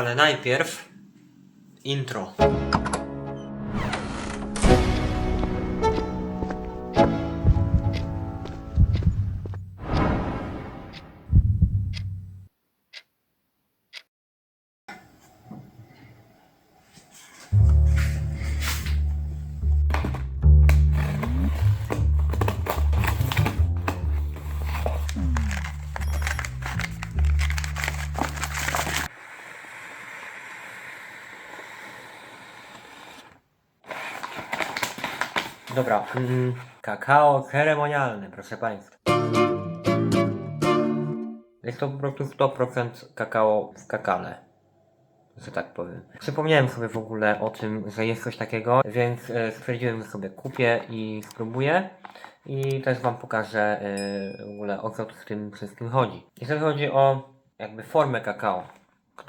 Ale najpierw intro. Dobra, mm, kakao ceremonialne, proszę Państwa. Jest to po prostu 100% kakao w kakale, że tak powiem. Przypomniałem sobie w ogóle o tym, że jest coś takiego, więc e, stwierdziłem, że sobie kupię i spróbuję. I też Wam pokażę e, w ogóle o co w tym wszystkim chodzi. Jeżeli chodzi o jakby formę kakao,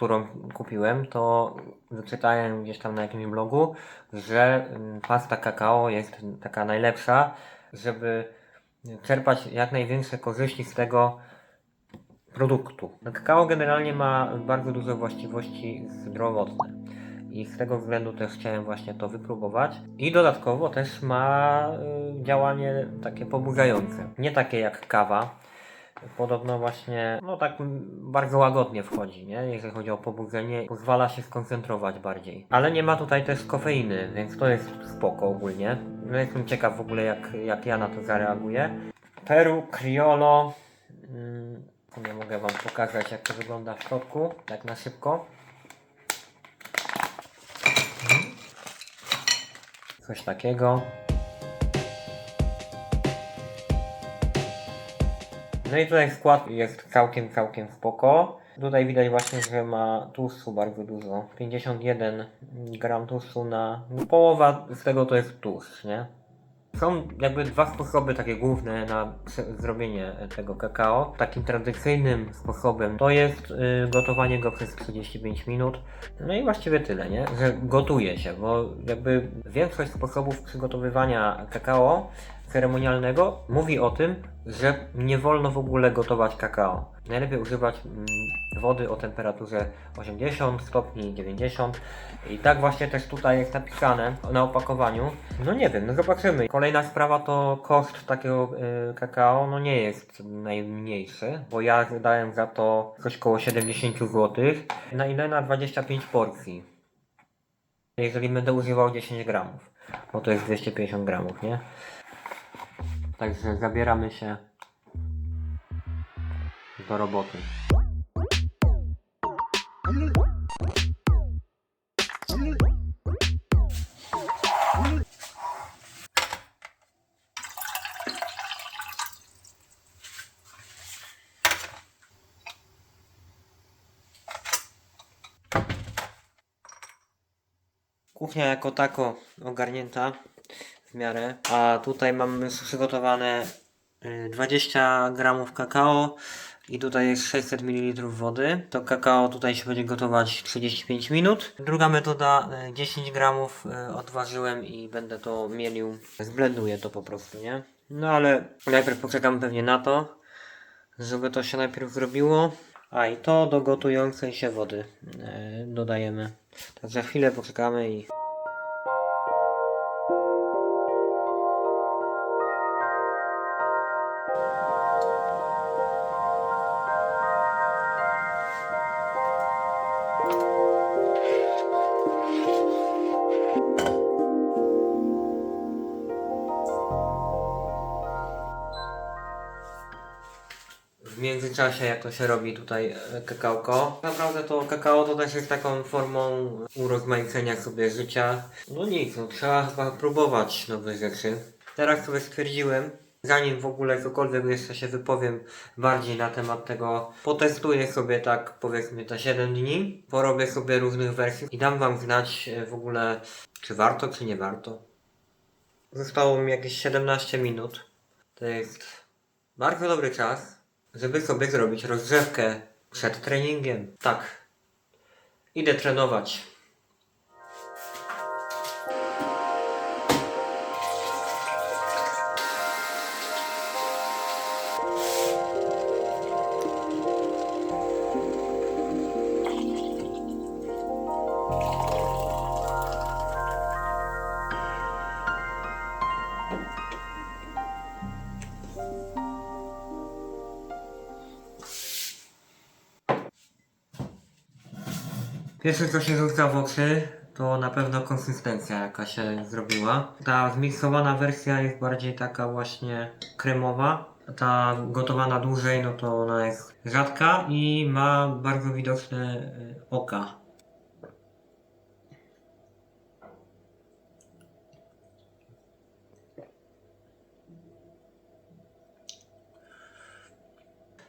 którą kupiłem, to wyczytałem gdzieś tam na jakimś blogu, że mm, pasta kakao jest taka najlepsza, żeby czerpać jak największe korzyści z tego produktu. Kakao generalnie ma bardzo dużo właściwości zdrowotne. I z tego względu też chciałem właśnie to wypróbować. I dodatkowo też ma y, działanie takie pobudzające. Nie takie jak kawa, podobno właśnie, no tak bardzo łagodnie wchodzi, nie? Jeżeli chodzi o pobudzenie, pozwala się skoncentrować bardziej. Ale nie ma tutaj też kofeiny, więc to jest spoko ogólnie. No jestem ciekaw w ogóle jak, jak ja na to zareaguję. Peru Criollo. Mm, nie mogę wam pokazać jak to wygląda w środku, tak na szybko. Coś takiego. No i tutaj skład jest całkiem, całkiem spoko. Tutaj widać właśnie, że ma tłuszczu bardzo dużo. 51 gram tłuszczu na... Połowa z tego to jest tłuszcz, nie? Są jakby dwa sposoby takie główne na zrobienie tego kakao. Takim tradycyjnym sposobem to jest y, gotowanie go przez 35 minut. No i właściwie tyle, nie? Że gotuje się, bo jakby większość sposobów przygotowywania kakao ceremonialnego mówi o tym, że nie wolno w ogóle gotować kakao. Najlepiej używać mm, wody o temperaturze 80 stopni, 90 i tak właśnie też tutaj jest napisane na opakowaniu. No nie wiem, no zobaczymy. Kolejna sprawa to koszt takiego y, kakao, no nie jest najmniejszy, bo ja dałem za to coś koło 70 zł. Na ile? Na 25 porcji. Jeżeli będę używał 10 gramów, bo to jest 250 gramów, nie? Także zabieramy się do roboty. Kuchnia jako tako ogarnięta w miarę. A tutaj mamy przygotowane y, 20 gramów kakao i tutaj jest 600 ml wody. To kakao tutaj się będzie gotować 35 minut. Druga metoda y, 10 gramów y, odważyłem i będę to mielił. Zblenduję to po prostu, nie? No ale najpierw poczekam pewnie na to, żeby to się najpierw zrobiło. A i to do gotującej się wody y, dodajemy. Tak za chwilę poczekamy i międzyczasie, jak to się robi tutaj e, kakałko. Naprawdę to kakao to też jest taką formą urozmaicenia sobie życia. No nic, no trzeba chyba próbować nowe rzeczy. Teraz sobie stwierdziłem, zanim w ogóle cokolwiek jeszcze się wypowiem bardziej na temat tego, potestuję sobie tak powiedzmy te 7 dni, porobię sobie różnych wersji i dam wam znać e, w ogóle czy warto, czy nie warto. Zostało mi jakieś 17 minut. To jest bardzo dobry czas, żeby sobie zrobić rozgrzewkę przed treningiem. Tak. Idę trenować. Pierwsze co się rzuca w oczy to na pewno konsystencja jaka się zrobiła. Ta zmiksowana wersja jest bardziej taka właśnie kremowa. Ta gotowana dłużej no to ona jest rzadka i ma bardzo widoczne y, oka.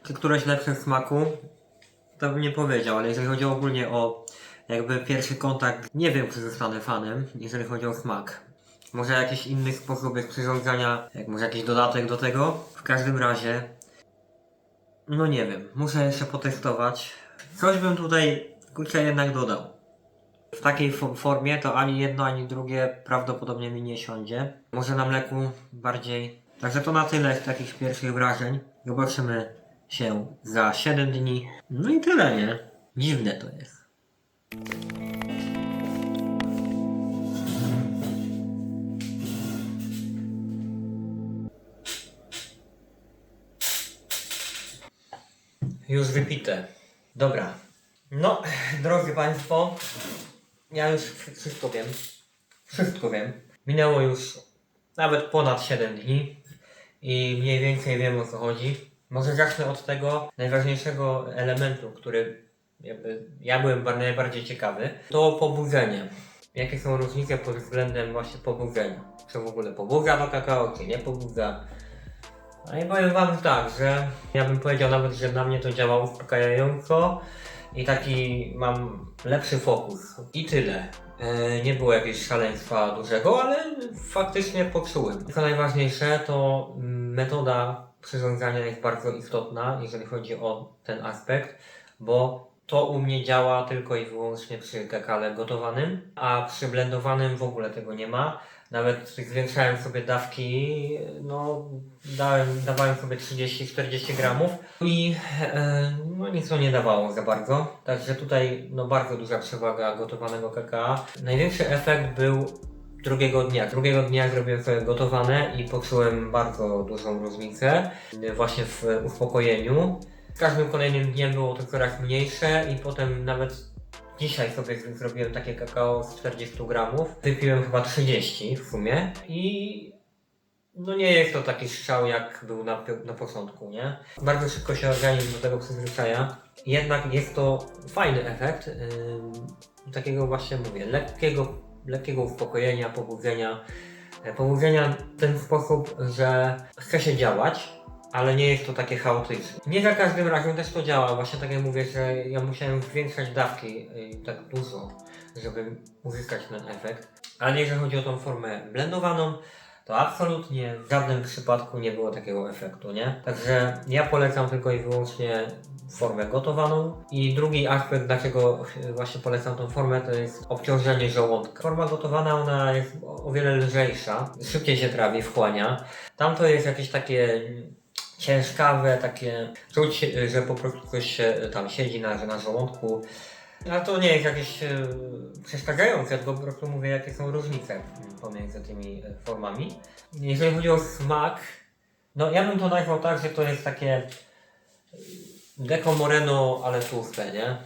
Czy któreś lepsze w smaku? To bym nie powiedział, ale jeżeli chodzi ogólnie o jakby pierwszy kontakt, nie wiem czy zostanę fanem, jeżeli chodzi o smak. Może jakiś inny sposób przyrządzania, jak może jakiś dodatek do tego. W każdym razie, no nie wiem, muszę jeszcze potestować. Coś bym tutaj, kurczę, jednak dodał. W takiej fo- formie to ani jedno, ani drugie prawdopodobnie mi nie siądzie. Może na mleku bardziej. Także to na tyle z takich pierwszych wrażeń. Zobaczymy się za 7 dni. No i tyle, nie? Dziwne to jest. Już wypite. Dobra. No, drodzy Państwo, ja już wszy- wszystko wiem. Wszystko wiem. Minęło już nawet ponad 7 dni i mniej więcej wiem o co chodzi. Może zacznę od tego najważniejszego elementu, który jakby ja byłem ba- najbardziej ciekawy. To pobudzenie. Jakie są różnice pod względem właśnie pobudzenia? Czy w ogóle pobudza do kakao, czy nie pobudza? No i powiem wam tak, że ja bym powiedział nawet, że na mnie to działa uspokajająco i taki mam lepszy fokus. I tyle. E, nie było jakiegoś szaleństwa dużego, ale faktycznie poczułem. Co najważniejsze, to mm, metoda przyrządzania jest bardzo istotna, jeżeli chodzi o ten aspekt, bo to u mnie działa tylko i wyłącznie przy kakale gotowanym, a przy blendowanym w ogóle tego nie ma. Nawet zwiększałem sobie dawki, no dałem, dawałem sobie 30-40 gramów i e, no nic to nie dawało za bardzo. Także tutaj no bardzo duża przewaga gotowanego kakao. Największy efekt był drugiego dnia. Drugiego dnia zrobiłem sobie gotowane i poczułem bardzo dużą różnicę e, właśnie w uspokojeniu. Z każdym kolejnym dniem było to coraz mniejsze i potem nawet Dzisiaj sobie zrobiłem takie kakao z 40 gramów. Wypiłem chyba 30 w sumie i no nie jest to taki strzał jak był na, na początku, nie? Bardzo szybko się organizm do tego przyzwyczaja. Jednak jest to fajny efekt ym, takiego właśnie mówię, lekkiego, lekkiego uspokojenia, pobudzenia. E, Pobudzenia w ten sposób, że chce się działać, ale nie jest to takie chaotyczne. Nie za każdym razem też to działa. Właśnie tak jak mówię, że ja musiałem zwiększać dawki y, tak dużo, żeby uzyskać ten efekt. Ale jeżeli chodzi o tą formę blendowaną, to absolutnie w żadnym przypadku nie było takiego efektu, nie? Także ja polecam tylko i wyłącznie formę gotowaną. I drugi aspekt, dlaczego właśnie polecam tą formę, to jest obciążenie żołądka. Forma gotowana, ona jest o wiele lżejsza, szybciej się trawi, wchłania. Tam to jest jakieś takie ciężkawe, takie czuć, że po prostu coś się tam siedzi na, na żołądku. Ale to nie jest jakieś e, przeszkadzające, tylko po prostu mówię, jakie są różnice pomiędzy tymi e, formami. Jeżeli chodzi o smak, no ja bym to nazwał tak, że to jest takie Deco Moreno, ale tłuste, nie?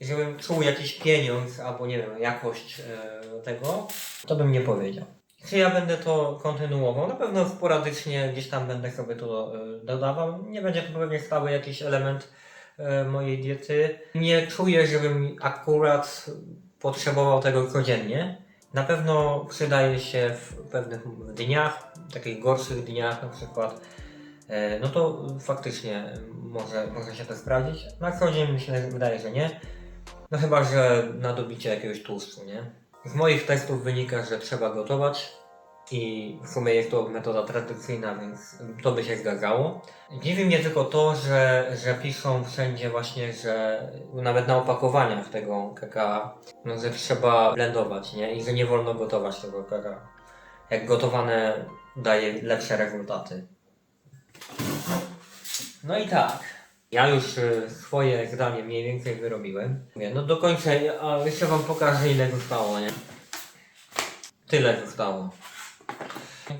Żebym czuł jakiś pieniądz, albo nie wiem, jakość e, tego, to bym nie powiedział. Czy ja będę to kontynuował? Na pewno sporadycznie gdzieś tam będę sobie to e, dodawał. Nie będzie to pewnie stały jakiś element e, mojej diety. Nie czuję, żebym akurat potrzebował tego codziennie. Na pewno przydaje się w pewnych dniach, takich gorszych dniach na przykład. E, No to faktycznie może, może się to sprawdzić. Na co dzień myślę, że wydaje, że nie. No chyba, że na dobicie jakiegoś tłuszczu, nie? Z moich testów wynika, że trzeba gotować i w sumie jest to metoda tradycyjna, więc to by się zgadzało. Dziwi mnie tylko to, że, że piszą wszędzie właśnie, że nawet na opakowaniach tego kakao, no, że trzeba blendować, nie? I że nie wolno gotować tego kakao. Jak gotowane daje lepsze rezultaty. No i tak. Ja już y, swoje zdanie mniej więcej wyrobiłem. Mówię, No do końca, a jeszcze wam pokażę ile zostało, nie? Tyle zostało.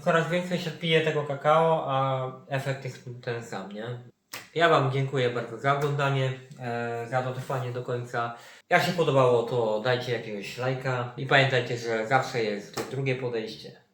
Coraz więcej się pije tego kakao, a efekt jest ten sam, nie? Ja Wam dziękuję bardzo za oglądanie, e, za dotrwanie do końca. Jak się podobało, to dajcie jakiegoś lajka i pamiętajcie, że zawsze jest drugie podejście.